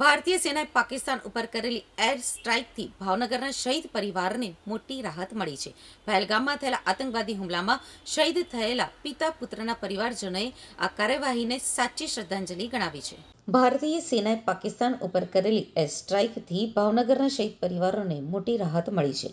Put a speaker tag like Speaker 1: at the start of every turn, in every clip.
Speaker 1: ભારતીય સેનાએ પાકિસ્તાન ઉપર કરેલી એર સ્ટ્રાઇકથી ભાવનગરના શહીદ પરિવારને મોટી રાહત મળી છે. પહેલગામમાં થયેલા આતંકવાદી હુમલામાં શહીદ થયેલા પિતા પુત્રના પરિવારજનોએ આ કાર્યવાહીને સાચી શ્રદ્ધાંજલિ ગણાવી છે. ભારતીય સેનાએ પાકિસ્તાન ઉપર કરેલી એર સ્ટ્રાઇકથી ભાવનગરના શહીદ પરિવારોને મોટી રાહત મળી છે.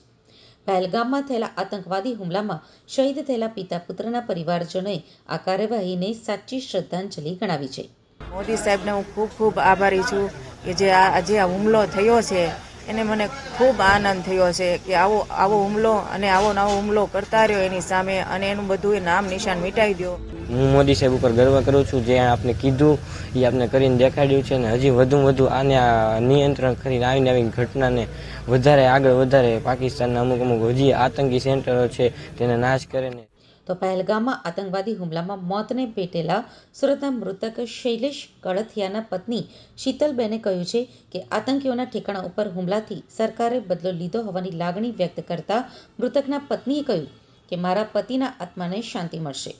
Speaker 1: પહેલગામમાં થયેલા આતંકવાદી હુમલામાં શહીદ થયેલા પિતા પુત્રના પરિવારજનોએ આ કાર્યવાહીને સાચી શ્રદ્ધાંજલિ ગણાવી છે.
Speaker 2: મોદી સાહેબને હું ખૂબ ખૂબ આભારી છું. કે જે આ આ હુમલો થયો છે, એને મને ખૂબ આનંદ થયો છે કે આવો આવો હુમલો અને આવો નવો હુમલો કરતા રહ્યો એની સામે અને એનું બધું એ નામ નિશાન મિટાવી દો
Speaker 3: હું મોદી સાહેબ ઉપર ગર્વ કરું છું. જે આપને કીધું એ આપને કરીને દેખાડ્યું છે અને હજી વધુ વધુ આને નિયંત્રણ કરીને આવીને આવી ઘટનાને વધારે આગળ વધારે પાકિસ્તાનના અમુક અમુક હજી આતંકી સેન્ટરો છે, તેને નાશ કરે ને
Speaker 1: તો પહેલગામમાં આતંકવાદી હુમલામાં મોતને ભેટેલા સુરતના મૃતક શૈલેષ કળથિયાના પત્ની શીતલબેને કહ્યું છે કે આતંકીઓના ઠેકાણા ઉપર હુમલાથી સરકારે બદલો લીધો હોવાની લાગણી વ્યક્ત કરતા મૃતકના પત્નીએ કહ્યું કે મારા પતિના આત્માને શાંતિ મળશે.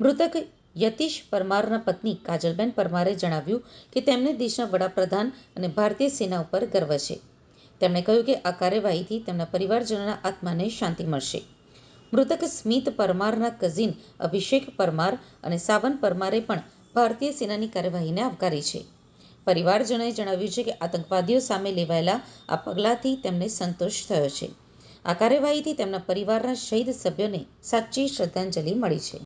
Speaker 1: મૃતક યતીશ પરમારના પત્ની કાજલબેન પરમારે જણાવ્યું કે તેમને દેશના વડાપ્રધાન અને ભારતીય સેના ઉપર ગર્વ છે. તેમણે કહ્યું કે આ કાર્યવાહીથી તેમના પરિવારજનોના આત્માને શાંતિ મળશે. મૃતક સ્મિત પરમારના કઝિન અભિષેક પરમાર અને સાવન પરમારે પણ ભારતીય સેનાની કાર્યવાહીને આવકારી છે. પરિવારજનોએ જણાવ્યું છે કે આતંકવાદીઓ સામે લેવાયેલા આ પગલાંથી તેમને સંતોષ થયો છે. આ કાર્યવાહીથી તેમના પરિવારના શહીદ સભ્યોને સાચી શ્રદ્ધાંજલિ મળી છે.